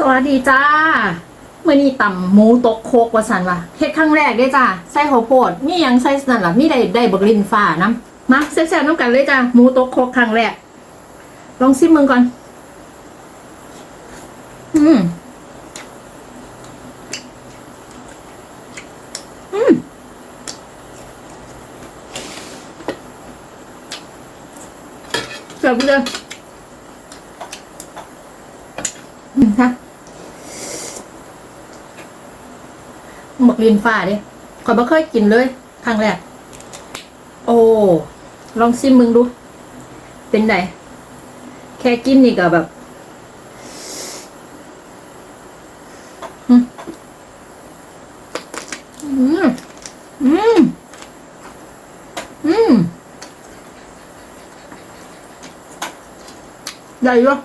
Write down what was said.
สวัสดีจ้าเมื่อนี้ต่ำหมูตกโคกว่าสันว่ะเฮ็ดครั้งแรกเด้จ้าใส่ข้าวโพดมียังใส่นั่นล่ะมีได้ได้บักลินฟ้าน้ำมาแซ่บๆน้ำกันเลยจ้าหมูตกโคกครั้งแรก ลองซิมมึงก่อน อืมอืมเกือบเลยอืมฮะ หมกลินฟ้าดิขอยบ่เคยกินเลยครั้งแรก โอ้ ลองซิมมึงดู เป็นไงแค่กินนี่ก็แบบอืมอืมอืมอืมใหญ่ปะ